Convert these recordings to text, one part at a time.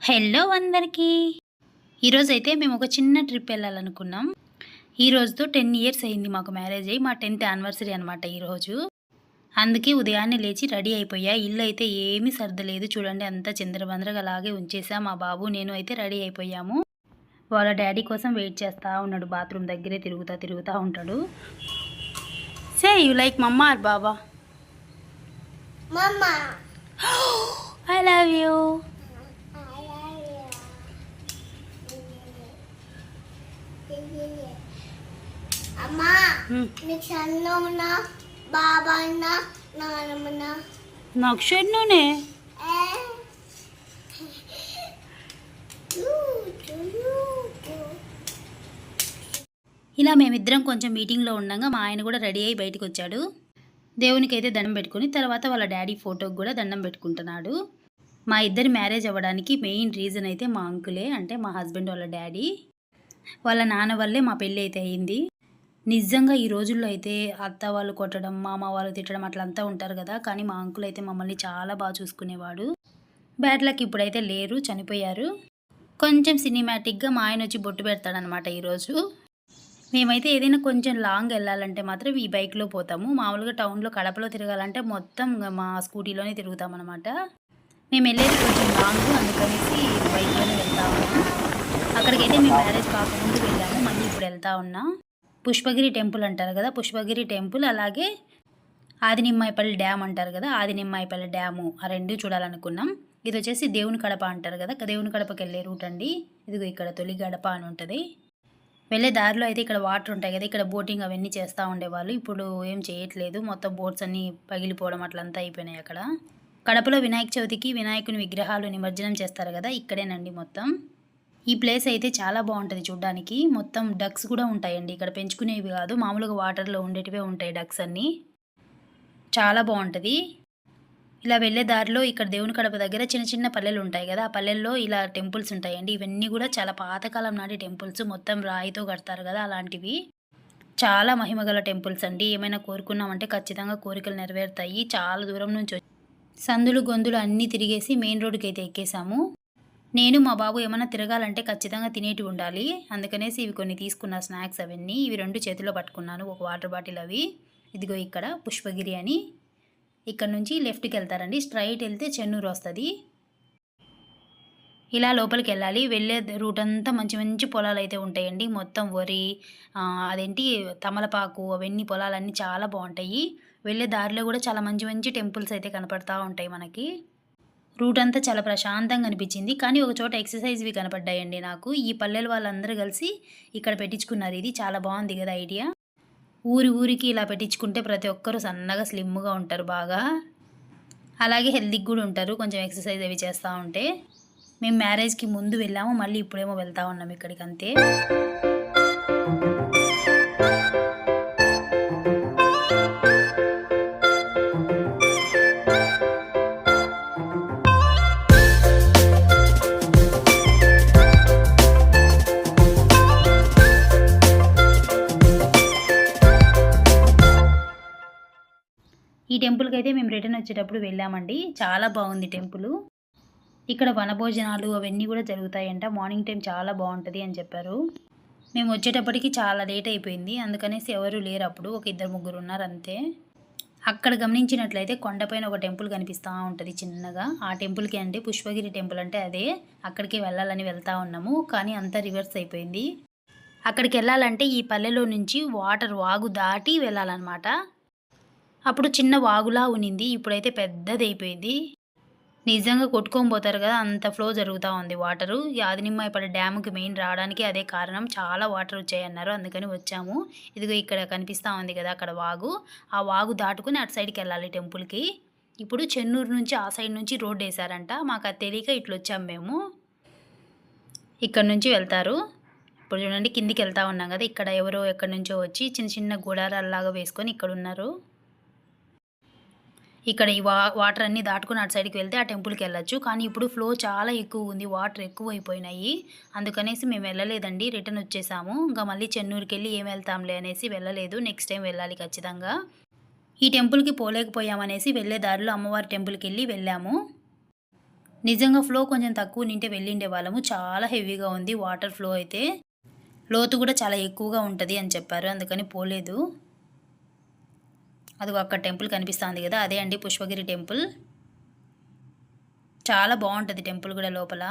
Hello అందరికీ. ఈరోజు అయితే మేము ఒక చిన్న ట్రిప్ వెళ్ళాలనుకున్నాం. ఈ రోజుతో టెన్ ఇయర్స్ అయింది మాకు మ్యారేజ్ అయ్యి మా టెన్త్ యానివర్సరీ అనమాట ఈరోజు అందుకే ఉదయాన్నే లేచి రెడీ అయిపోయా. ఇల్లు అయితే ఏమీ సర్దలేదు. చూడండి అంతా చిందరబందరగా అలాగే ఉంచేసా మా బాబు. నేను అయితే రెడీ అయిపోయాము. వాళ్ళ డాడీ కోసం వెయిట్ చేస్తూ ఉన్నాడు. బాత్రూమ్ దగ్గరే తిరుగుతా తిరుగుతూ ఉంటాడు. Say you like mama or Baba. I love you. అమ్మా నీకు బాబా అన్నా నాకు షెడ్నునే. ఇలా మేమిద్దరం కొంచెం మీటింగ్లో ఉండగా మా ఆయన కూడా రెడీ అయ్యి బయటకు వచ్చాడు దేవునికి అయితే దండం పెట్టుకుని తర్వాత వాళ్ళ డాడీ ఫోటోకి కూడా దండం పెట్టుకుంటున్నాడు. మా ఇద్దరి మ్యారేజ్ అవ్వడానికి మెయిన్ రీజన్ అయితే మా అంకులే అంటే మా హస్బెండ్ వాళ్ళ డాడీ. వాళ్ళ నాన్న వల్లే మా పెళ్ళి అయితే అయింది. నిజంగా ఈ రోజుల్లో అయితే అత్త వాళ్ళు కొట్టడం మామ వాళ్ళు తిట్టడం అట్లంతా ఉంటారు కదా. కానీ మా అంకుల్ అయితే మమ్మల్ని చాలా బాగా చూసుకునేవాడు. బ్యాడ్ లక్ ఇప్పుడైతే లేరు చనిపోయారు. కొంచెం సినిమాటిక్గా మా ఆయన వచ్చి బొట్టు పెడతాడనమాట ఈరోజు మేమైతే ఏదైనా కొంచెం లాంగ్ వెళ్ళాలంటే మాత్రం ఈ బైక్లో పోతాము. మామూలుగా టౌన్లో కడపలో తిరగాలంటే మొత్తం మా స్కూటీలోనే తిరుగుతాం అనమాట మేము వెళ్ళేది కొంచెం లాంగ్ అందుకనేసి బైక్లోనే వెళ్తా ఉన్నాం అక్కడికైతే మేము మ్యారేజ్ కాకముందు వెళ్ళాము. మళ్ళీ ఇప్పుడు వెళ్తా ఉన్నా. పుష్పగిరి టెంపుల్ అంటారు కదా పుష్పగిరి టెంపుల్ అలాగే ఆదినిమ్మాయిపల్లి డ్యామ్ అంటారు కదా ఆదినిమ్మాయిపల్లి డ్యాము ఆ రెండు చూడాలనుకున్నాం. ఇది వచ్చేసి దేవుని కడప అంటారు కదా దేవుని కడపకి వెళ్ళే రూట్ అండి. ఇదిగో ఇక్కడ తొలి గడప అని ఉంటుంది. వెళ్ళే దారిలో అయితే ఇక్కడ వాటర్ ఉంటాయి కదా ఇక్కడ బోటింగ్ అవన్నీ చేస్తూ ఉండేవాళ్ళు. ఇప్పుడు ఏం చేయట్లేదు మొత్తం బోట్స్ అన్నీ పగిలిపోవడం అట్లంతా అయిపోయినాయి అక్కడ. కడపలో వినాయక చవితికి వినాయకుని విగ్రహాలు నిమజ్జనం చేస్తారు కదా ఇక్కడేనండి మొత్తం. ఈ ప్లేస్ అయితే చాలా బాగుంటుంది చూడ్డానికి. మొత్తం డక్స్ కూడా ఉంటాయండి. ఇక్కడ పెంచుకునేవి కాదు మామూలుగా వాటర్లో ఉండేటివే ఉంటాయి డక్స్ అన్నీ. చాలా బాగుంటుంది. ఇలా వెళ్ళే దారిలో ఇక్కడ దేవుని కడప దగ్గర చిన్న చిన్న పల్లెలు ఉంటాయి కదా ఆ పల్లెల్లో ఇలా టెంపుల్స్ ఉంటాయండి. ఇవన్నీ కూడా చాలా పాతకాలం నాటి టెంపుల్స్ మొత్తం రాయితో కడతారు కదా అలాంటివి. చాలా మహిమగల టెంపుల్స్ అండి. ఏమైనా కోరుకున్నామంటే ఖచ్చితంగా కోరికలు నెరవేరుతాయి. చాలా దూరం నుంచి సందులు గొంతులు అన్నీ తిరిగేసి మెయిన్ రోడ్డుకి అయితే ఎక్కేసాము. నేను మా బాబు ఏమైనా తిరగాలంటే ఖచ్చితంగా తినేటివి ఉండాలి. అందుకనేసి ఇవి కొన్ని తీసుకున్న స్నాక్స్ అవన్నీ ఇవి రెండు చేతిలో పట్టుకున్నాను. ఒక వాటర్ బాటిల్ అవి. ఇదిగో ఇక్కడ పుష్పగిరి అని. ఇక్కడ నుంచి లెఫ్ట్కి వెళ్తారండి. స్ట్రైట్ వెళ్తే చెన్నూరు వస్తుంది. ఇలా లోపలికి వెళ్ళాలి. వెళ్ళే రూట్ అంతా మంచి మంచి పొలాలు అయితే ఉంటాయండి. మొత్తం వరి అదేంటి తమలపాకు అవన్నీ పొలాలన్నీ చాలా బాగుంటాయి. వెళ్ళే దారిలో కూడా చాలా మంచి మంచి టెంపుల్స్ అయితే కనపడతా ఉంటాయి మనకి. రూట్ అంతా చాలా ప్రశాంతంగా అనిపించింది. కానీ ఒక చోట ఎక్సర్సైజ్వి కనపడ్డాయండి నాకు. ఈ పల్లెల వాళ్ళందరూ కలిసి ఇక్కడ పెట్టించుకున్నారు. ఇది చాలా బాగుంది కదా ఐడియా. ఊరి ఊరికి ఇలా పెట్టించుకుంటే ప్రతి ఒక్కరు సన్నగా స్లిమ్గా ఉంటారు బాగా. అలాగే హెల్తీకి కూడా ఉంటారు. కొంచెం ఎక్సర్సైజ్ అవి చేస్తూ ఉంటే. మేము మ్యారేజ్కి ముందు వెళ్ళాము. మళ్ళీ ఇప్పుడేమో వెళ్తా ఉన్నాం ఇక్కడికి అంతే వచ్చేటప్పుడు వెళ్ళామండి. చాలా బాగుంది టెంపుల్. ఇక్కడ వనభోజనాలు అవన్నీ కూడా జరుగుతాయంట. మార్నింగ్ టైం చాలా బాగుంటుంది అని చెప్పారు. మేము వచ్చేటప్పటికి చాలా లేట్ అయిపోయింది. అందుకనేసి ఎవరు లేరు అప్పుడు. ఒక ఇద్దరు ముగ్గురు ఉన్నారు అంతే. అక్కడ గమనించినట్లయితే కొండపైన ఒక టెంపుల్ కనిపిస్తూ ఉంటుంది చిన్నగా. ఆ టెంపుల్కి అంటే పుష్పగిరి టెంపుల్ అంటే అదే. అక్కడికి వెళ్ళాలని వెళ్తా ఉన్నాము. కానీ అంతా రివర్స్ అయిపోయింది. అక్కడికి వెళ్ళాలంటే ఈ పల్లెలో నుంచి వాటర్ వాగు దాటి వెళ్ళాలన్నమాట. అప్పుడు చిన్న వాగులా ఉనింది. ఇప్పుడైతే పెద్దది అయిపోయింది నిజంగా కొట్టుకొని పోతారు కదా అంత ఫ్లో జరుగుతూ ఉంది వాటరు. యాదినిమ్మాయిపల్లి ఆదినిమ్మాయిపల్లి డ్యాముకి మెయిన్ రావడానికి అదే కారణం. చాలా వాటర్ వచ్చాయన్నారు అందుకని వచ్చాము. ఇదిగో ఇక్కడ కనిపిస్తూ ఉంది కదా అక్కడ వాగు. ఆ వాగు దాటుకుని అటు సైడ్కి వెళ్ళాలి టెంపుల్కి. ఇప్పుడు చెన్నూరు నుంచి ఆ సైడ్ నుంచి రోడ్ వేశారంట. మాకు అది తెలియక ఇట్లా వచ్చాము మేము. ఇక్కడ నుంచి వెళ్తారు. ఇప్పుడు చూడండి కిందికి వెళ్తా ఉన్నాం కదా ఇక్కడ ఎవరో ఎక్కడి నుంచో వచ్చి చిన్న చిన్న గుడారాల్లాగా వేసుకొని ఇక్కడ ఉన్నారు ఇక్కడ ఈ వా వాటర్ అన్నీ దాటుకుని అటు సైడ్కి వెళ్తే ఆ టెంపుల్కి వెళ్ళొచ్చు. కానీ ఇప్పుడు ఫ్లో చాలా ఎక్కువ ఉంది వాటర్ ఎక్కువ అయిపోయినాయి అందుకనేసి మేము వెళ్ళలేదండి రిటర్న్ వచ్చేసాము. ఇంకా మళ్ళీ చెన్నూరుకి వెళ్ళి ఏం వెళ్తాంలే అనేసి వెళ్ళలేదు నెక్స్ట్ టైం వెళ్ళాలి ఖచ్చితంగా. ఈ టెంపుల్కి పోలేకపోయామనేసి వెళ్ళే దారిలో అమ్మవారి టెంపుల్కి వెళ్ళి వెళ్ళాము. నిజంగా ఫ్లో కొంచెం తక్కువ నింటే వెళ్ళిండే వాళ్ళము. చాలా హెవీగా ఉంది వాటర్ ఫ్లో అయితే. లోతు కూడా చాలా ఎక్కువగా ఉంటుంది అని చెప్పారు అందుకని పోలేదు. అదిగో అక్కడ టెంపుల్ కనిపిస్తుంది కదా అదే అండి పుష్పగిరి టెంపుల్. చాలా బాగుంటుంది టెంపుల్ కూడా లోపల.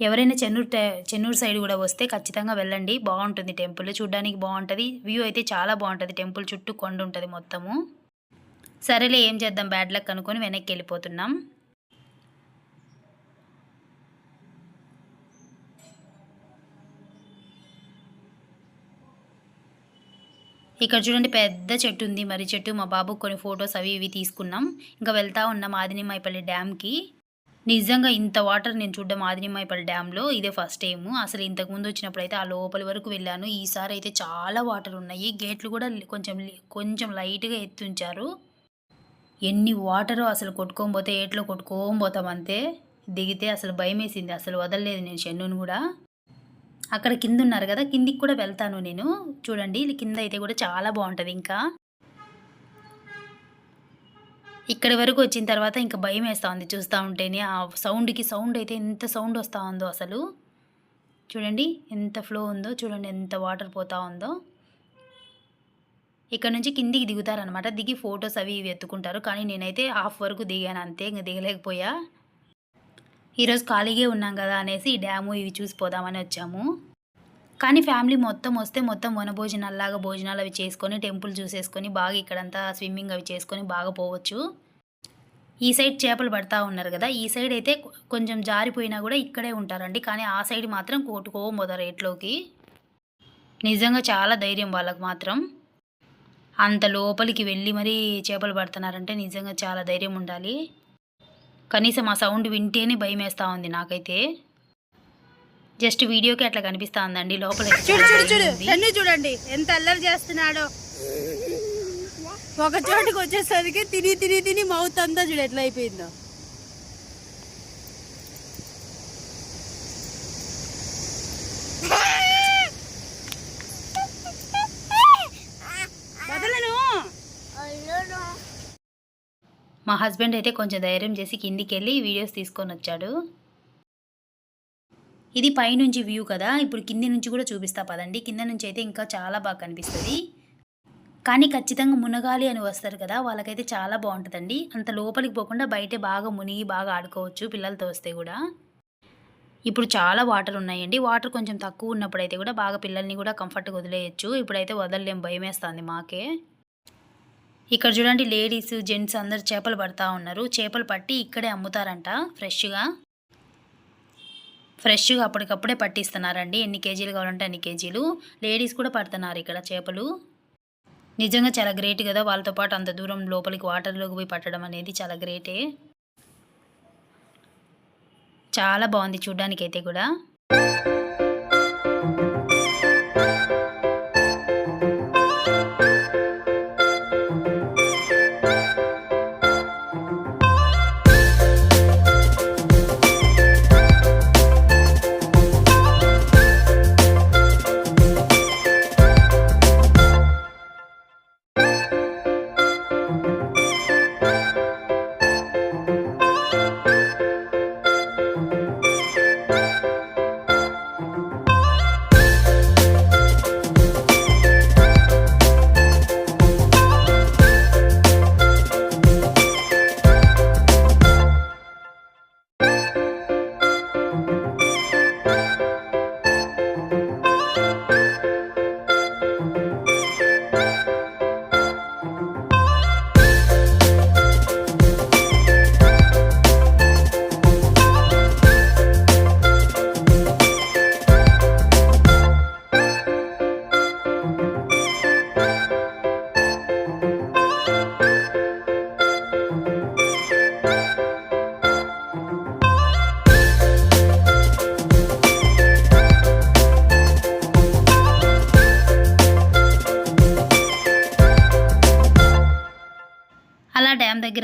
ఎవరైనా చెన్నూరు చెన్నూరు సైడ్ కూడా వస్తే ఖచ్చితంగా వెళ్ళండి బాగుంటుంది టెంపుల్. చూడడానికి బాగుంటుంది వ్యూ అయితే చాలా బాగుంటుంది టెంపుల్ చుట్టూ కొండ ఉంటుంది మొత్తము. సరేలే ఏం చేద్దాం బ్యాడ్ లక్ అనుకొని వెనక్కి వెళ్ళిపోతున్నాం. ఇక్కడ చూడండి పెద్ద చెట్టు ఉంది. మరి చెట్టు మా బాబుకు కొన్ని ఫొటోస్ అవి ఇవి తీసుకున్నాం. ఇంకా వెళ్తా ఉన్నాం ఆదినిమాయిపల్లి డ్యామ్కి నిజంగా ఇంత వాటర్ నేను చూడడం ఆదినిమాయిపల్లి డ్యామ్లో ఇదే ఫస్ట్ టైము. అసలు ఇంతకు ముందు వచ్చినప్పుడు అయితే ఆ లోపలి వరకు వెళ్ళాను. ఈసారి అయితే చాలా వాటర్ ఉన్నాయి. గేట్లు కూడా కొంచెం కొంచెం లైట్గా ఎత్తుంచారు. ఎన్ని వాటరో అసలు కొట్టుకోకపోతే ఏట్లో కొట్టుకోని అంతే. దిగితే అసలు భయం వేసింది అసలు వదలలేదు నేను చెన్నును కూడా. అక్కడ కింద ఉన్నారు కదా కిందికి కూడా వెళ్తాను నేను. చూడండి కింద అయితే కూడా చాలా బాగుంటుంది ఇంకా. ఇక్కడి వరకు వచ్చిన తర్వాత ఇంకా భయం వేస్తూ ఉంది చూస్తూ ఉంటేనే. ఆ సౌండ్కి సౌండ్ అయితే ఎంత సౌండ్ వస్తూ ఉందో అసలు. చూడండి ఎంత ఫ్లో ఉందో చూడండి ఎంత వాటర్ పోతూ ఉందో. ఇక్కడ నుంచి కిందికి దిగుతారనమాట దిగి ఫొటోస్ అవి ఇవి ఎత్తుకుంటారు. కానీ నేనైతే హాఫ్ వరకు దిగాను అంతే ఇంకా దిగలేకపోయా. ఈరోజు ఖాళీగా ఉన్నాం కదా అనేసి ఈ డ్యాము ఇవి చూసిపోదామని వచ్చాము. కానీ ఫ్యామిలీ మొత్తం వస్తే మొత్తం వనభోజనాల్లాగా భోజనాలు అవి చేసుకొని టెంపుల్ చూసేసుకొని బాగా ఇక్కడంతా స్విమ్మింగ్ అవి చేసుకొని బాగా పోవచ్చు. ఈ సైడ్ చేపలు పడతా ఉన్నారు కదా ఈ సైడ్ అయితే కొంచెం జారిపోయినా కూడా ఇక్కడే ఉంటారండి. కానీ ఆ సైడ్ మాత్రం కొట్టుకోబోతారు రేట్లోకి. నిజంగా చాలా ధైర్యం వాళ్ళకు మాత్రం. అంత లోపలికి వెళ్ళి మరీ చేపలు పడుతున్నారంటే నిజంగా చాలా ధైర్యం ఉండాలి. కనీసం ఆ సౌండ్ వింటేనే భయం వేస్తూ ఉంది నాకైతే. జస్ట్ వీడియోకి అట్లా కనిపిస్తా ఉందండి లోపల చూడు చూడు చూడు. అన్ని చూడండి ఎంత అల్లరి చేస్తున్నాడో. ఒక చోటుకి వచ్చేసరికి తిని తిని తిని మౌత్ అంతా చూడు ఎట్లా అయిపోయిందో. మా హస్బెండ్ అయితే కొంచెం ధైర్యం చేసి కిందికి వెళ్ళి వీడియోస్ తీసుకొని వచ్చాడు. ఇది పైనుంచి వ్యూ కదా ఇప్పుడు కింది నుంచి కూడా చూపిస్తా పదండి. కింద నుంచి అయితే ఇంకా చాలా బాగా కనిపిస్తుంది. కానీ ఖచ్చితంగా మునగాలి అని వస్తారు కదా వాళ్ళకైతే చాలా బాగుంటుందండి. అంత లోపలికి పోకుండా బయటే బాగా మునిగి బాగా ఆడుకోవచ్చు పిల్లలతో వస్తే కూడా. ఇప్పుడు చాలా వాటర్ ఉన్నాయండి. వాటర్ కొంచెం తక్కువ ఉన్నప్పుడు అయితే కూడా బాగా పిల్లల్ని కూడా కంఫర్ట్గా వదిలేయచ్చు. ఇప్పుడైతే వదలలేం భయం వేస్తుంది మాకే. ఇక్కడ చూడండి లేడీస్ జెంట్స్ అందరు చేపలు పడతా ఉన్నారు. చేపలు పట్టి ఇక్కడే అమ్ముతారంట ఫ్రెష్గా. ఫ్రెష్గా అప్పటికప్పుడే పట్టిస్తున్నారండి. ఎన్ని కేజీలు కావాలంటే అన్ని కేజీలు. లేడీస్ కూడా పడుతున్నారు ఇక్కడ చేపలు. నిజంగా చాలా గ్రేట్ కదా వాళ్ళతో పాటు అంత దూరం లోపలికి వాటర్లోకి పోయి పట్టడం అనేది చాలా గ్రేటే. చాలా బాగుంది చూడ్డానికి అయితే కూడా.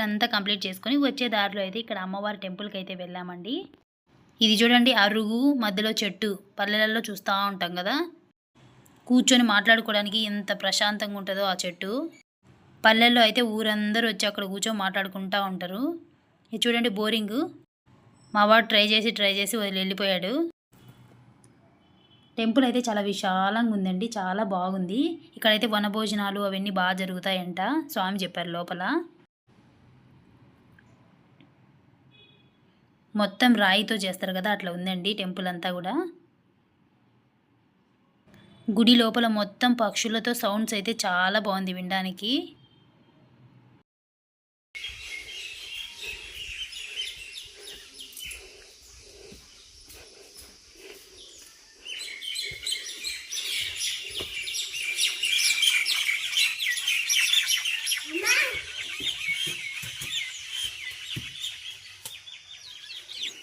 అంతా కంప్లీట్ చేసుకొని వచ్చే దారిలో అయితే ఇక్కడ అమ్మవారి టెంపుల్కి అయితే వెళ్ళామండి. ఇది చూడండి అరుగు మధ్యలో చెట్టు పల్లెలలో చూస్తూ ఉంటాం కదా. కూర్చొని మాట్లాడుకోవడానికి ఎంత ప్రశాంతంగా ఉంటుందో ఆ చెట్టు. పల్లెల్లో అయితే ఊరందరూ వచ్చి అక్కడ కూర్చొని మాట్లాడుకుంటూ ఉంటారు. ఇది చూడండి బోరింగ్. మా వాడు ట్రై చేసి ట్రై చేసి వదిలి వెళ్ళిపోయాడు. టెంపుల్ అయితే చాలా విశాలంగా ఉందండి. చాలా బాగుంది. ఇక్కడైతే వనభోజనాలు అవన్నీ బాగా జరుగుతాయంట. స్వామి చెప్పారు లోపల. మొత్తం రాయితో చేస్తారు కదా అట్లా ఉందండి టెంపుల్ అంతా కూడా. గుడి లోపల మొత్తం పక్షులతో సౌండ్స్ అయితే చాలా బాగుంది వినడానికి.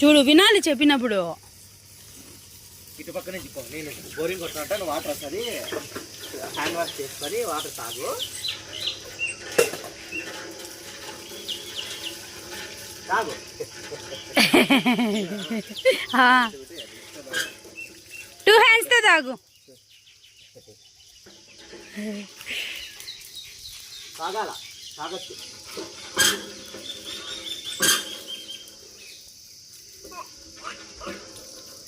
చూడు వినాలి చెప్పినప్పుడు. ఇటు పక్క నుంచి నేను బోరింగ్ కొట్టినట్టు వాటర్ వస్తుంది. హ్యాండ్ వాష్ చేసుకొని వాటర్ తాగు. తాగు. టూ హ్యాండ్స్తో తాగు. తాగాల. తాగొచ్చు.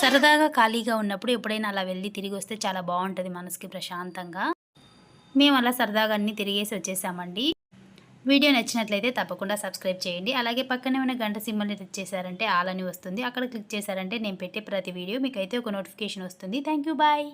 సరదాగా ఖాళీగా ఉన్నప్పుడు ఎప్పుడైనా అలా వెళ్ళి తిరిగి వస్తే చాలా బాగుంటుంది మనసుకి ప్రశాంతంగా. మేము అలా సరదాగా అన్నీ తిరిగేసి వచ్చేసామండి. వీడియో నచ్చినట్లయితే తప్పకుండా సబ్స్క్రైబ్ చేయండి. అలాగే పక్కనే ఉన్న గంట సింబల్ని క్లిక్ చేశారంటే ఆల్ అని వస్తుంది. అక్కడ క్లిక్ చేశారంటే నేను పెట్టే ప్రతి వీడియో మీకు అయితే ఒక నోటిఫికేషన్ వస్తుంది. Thank you bye.